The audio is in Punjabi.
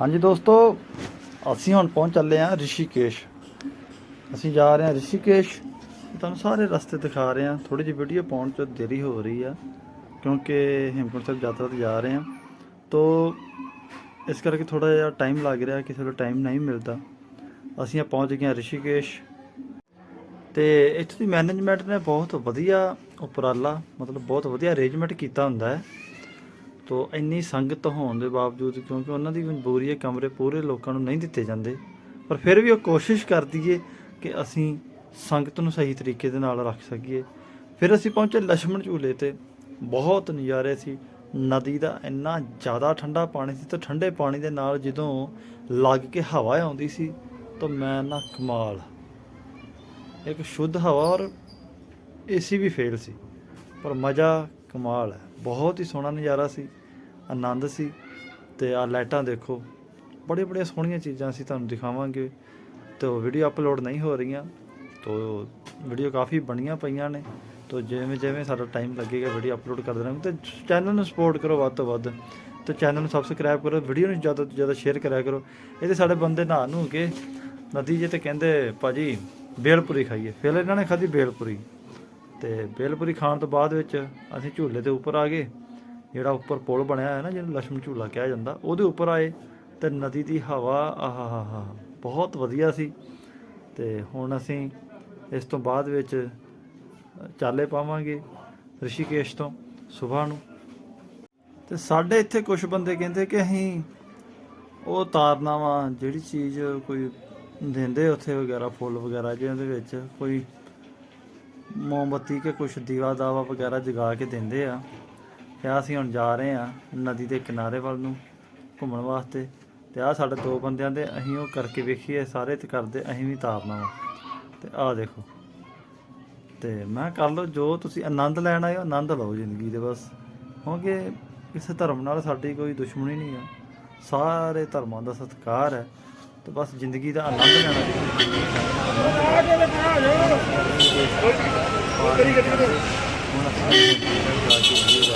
ਹਾਂਜੀ ਦੋਸਤੋ, ਅਸੀਂ ਹੁਣ ਪਹੁੰਚ ਚੱਲੇ ਹਾਂ ਰਿਸ਼ੀਕੇਸ਼। ਅਸੀਂ ਜਾ ਰਹੇ ਹਾਂ ਰਿਸ਼ੀਕੇਸ਼। ਤੁਹਾਨੂੰ ਸਾਰੇ ਰਸਤੇ ਦਿਖਾ ਰਹੇ ਹਾਂ। ਥੋੜੀ ਜਿਹੀ ਵੀਡੀਓ ਪਾਉਣ 'ਚ ਦੇਰੀ ਹੋ ਰਹੀ ਆ, ਕਿਉਂਕਿ ਹੇਮਕੁੰਟ ਸਾਹਿਬ ਯਾਤਰਾ ਤੇ ਜਾ ਰਹੇ ਹਾਂ। ਤੋ ਇਸ ਕਰਕੇ ਥੋੜਾ ਜਿਹਾ ਟਾਈਮ ਲੱਗ ਰਿਹਾ, ਕਿਸੇ ਨੂੰ ਟਾਈਮ ਨਹੀਂ ਮਿਲਦਾ। ਅਸੀਂ ਆ ਪਹੁੰਚ ਗਏ ਹਾਂ ਰਿਸ਼ੀਕੇਸ਼। ਤੇ ਇੱਥੇ ਦੀ ਮੈਨੇਜਮੈਂਟ ਨੇ ਬਹੁਤ ਵਧੀਆ ਉਪਰਾਲਾ, ਮਤਲਬ ਬਹੁਤ ਵਧੀਆ ਅਰੇਂਜਮੈਂਟ ਕੀਤਾ ਹੁੰਦਾ ਹੈ। ਤੋਂ ਇੰਨੀ ਸੰਗਤ ਹੋਣ ਦੇ ਬਾਵਜੂਦ ਕਿਉਂਕਿ ਉਹਨਾਂ ਦੀ ਮਜਬੂਰੀ ਹੈ ਕਮਰੇ ਪੂਰੇ ਲੋਕਾਂ ਨੂੰ ਨਹੀਂ ਦਿੱਤੇ ਜਾਂਦੇ, ਪਰ ਫਿਰ ਵੀ ਉਹ ਕੋਸ਼ਿਸ਼ ਕਰਦੀ ਏ ਕਿ ਅਸੀਂ ਸੰਗਤ ਨੂੰ ਸਹੀ ਤਰੀਕੇ ਦੇ ਨਾਲ ਰੱਖ ਸਕੀਏ। ਫਿਰ ਅਸੀਂ ਪਹੁੰਚੇ ਲక్ష్మణ ਝੂਲੇ ਤੇ। ਬਹੁਤ ਨਜ਼ਾਰੇ ਸੀ। ਨਦੀ ਦਾ ਇੰਨਾ ਜ਼ਿਆਦਾ ਠੰਡਾ ਪਾਣੀ ਸੀ ਤੇ ਠੰਡੇ ਪਾਣੀ ਦੇ ਨਾਲ ਜਦੋਂ ਲੱਗ ਕੇ ਹਵਾ ਆਉਂਦੀ ਸੀ ਤਾਂ ਮੈਂ ਨਾ ਕਮਾਲ। ਇੱਕ ਸ਼ੁੱਧ ਹਵਾ ਔਰ ਏਸੀ ਵੀ ਫੇਲ ਸੀ। ਪਰ ਮਜ਼ਾ ਕਮਾਲ ਹੈ। ਬਹੁਤ ਹੀ ਸੋਹਣਾ ਨਜ਼ਾਰਾ ਸੀ। ਆਨੰਦ ਸੀ ਤੇ ਆ ਲਾਈਟਾਂ ਦੇਖੋ ਬੜੇ ਬੜੇ ਸੋਹਣੀਆਂ ਚੀਜ਼ਾਂ ਅਸੀਂ ਤੁਹਾਨੂੰ ਦਿਖਾਵਾਂਗੇ ਤੇ ਉਹ ਵੀਡੀਓ ਅਪਲੋਡ ਨਹੀਂ ਹੋ ਰਹੀਆਂ, ਤੋ ਵੀਡੀਓ ਕਾਫੀ ਬਣੀਆਂ ਪਈਆਂ ਨੇ, ਤੋ ਜਿਵੇਂ ਜਿਵੇਂ ਸਾਡਾ ਟਾਈਮ ਲੱਗੇਗਾ ਵੀਡੀਓ ਅਪਲੋਡ ਕਰ ਦੇਵਾਂਗੇ ਤੇ ਚੈਨਲ ਨੂੰ ਸਪੋਰਟ ਕਰੋ ਵੱਧ ਤੋਂ ਵੱਧ, ਤੇ ਚੈਨਲ ਨੂੰ ਸਬਸਕ੍ਰਾਈਬ ਕਰੋ ਵੀਡੀਓ ਨੂੰ ਜ਼ਿਆਦਾ ਤੋਂ ਜ਼ਿਆਦਾ ਸ਼ੇਅਰ ਕਰਿਆ ਕਰੋ ਇਹਦੇ ਸਾਡੇ ਬੰਦੇ ਨਾ ਨੂੰ ਕੇ ਨਦੀ ਜੇ ਤੇ ਕਹਿੰਦੇ ਭਾਜੀ ਬੇਲਪੁਰੀ ਖਾਈਏ, ਫਿਰ ਇਹਨਾਂ ਨੇ ਖਾਧੀ ਬੇਲਪੁਰੀ, ਤੇ ਬੇਲਪੁਰੀ ਖਾਣ ਤੋਂ ਬਾਅਦ ਵਿੱਚ ਅਸੀਂ ਝੂਲੇ ਦੇ ਉੱਪਰ ਆ ਗਏ ਜਿਹੜਾ ਉੱਪਰ ਪੁਲ ਬਣਿਆ ਹੋਇਆ ਨਾ, ਜਿਹਨੂੰ ਲక్ష్ਮਣ ਝੂਲਾ ਕਿਹਾ ਜਾਂਦਾ, ਉਹਦੇ ਉੱਪਰ ਆਏ ਤੇ ਨਦੀ ਦੀ ਹਵਾ ਆਹਾਹਾ ਬਹੁਤ ਵਧੀਆ ਸੀ। ਤੇ ਹੁਣ ਅਸੀਂ ਇਸ ਤੋਂ ਬਾਅਦ ਵਿੱਚ ਚਾਲੇ ਪਾਵਾਂਗੇ ਰਿਸ਼ੀਕੇਸ਼ ਤੋਂ ਸਵੇਰ ਨੂੰ। ਤੇ ਸਾਡੇ ਇੱਥੇ ਕੁਝ ਬੰਦੇ ਕਹਿੰਦੇ ਕਿ ਅਸੀਂ ਉਹ ਤਾਰਨਾਵਾ, ਜਿਹੜੀ ਚੀਜ਼ ਕੋਈ ਦਿੰਦੇ ਉੱਥੇ ਵਗੈਰਾ, ਫੁੱਲ ਵਗੈਰਾ ਜਿਹਦੇ ਵਿੱਚ ਕੋਈ ਮੋਮਬਤੀ ਕੇ ਕੁਝ ਦੀਵਾ ਦਾਵਾ ਵਗੈਰਾ ਜਗਾ ਕੇ ਦਿੰਦੇ ਆ। ਤੇ ਅਸੀਂ ਹੁਣ ਜਾ ਰਹੇ ਆ ਨਦੀ ਦੇ ਕਿਨਾਰੇ ਵੱਲ ਨੂੰ ਘੁੰਮਣ ਵਾਸਤੇ ਤੇ ਆ ਸਾਡੇ ਦੋ ਬੰਦਿਆਂ ਦੇ ਅਸੀਂ ਉਹ ਕਰਕੇ ਵੇਖੀਏ ਸਾਰੇ ਤੇ ਕਰਦੇ ਅਸੀਂ ਵੀ ਤਾਰਨਾ ਵਾ ਤੇ ਆਹ ਦੇਖੋ। ਤੇ ਮੈਂ ਕਰ ਲਓ ਜੋ ਤੁਸੀਂ ਆਨੰਦ ਲੈਣਾ ਹੈ ਆਨੰਦ ਲਓ ਜ਼ਿੰਦਗੀ ਦੇ ਬਸ। ਕਿਉਂਕਿ ਕਿਸੇ ਧਰਮ ਨਾਲ ਸਾਡੀ ਕੋਈ ਦੁਸ਼ਮਣੀ ਨਹੀਂ ਹੈ ਸਾਰੇ ਧਰਮਾਂ ਦਾ ਸਤਿਕਾਰ ਹੈ। ਤੇ ਬਸ ਜ਼ਿੰਦਗੀ ਦਾ ਆਨੰਦ ਲੈਣਾ ਚਾਹੀਦਾ। ਹੁਣ ਅਸੀਂ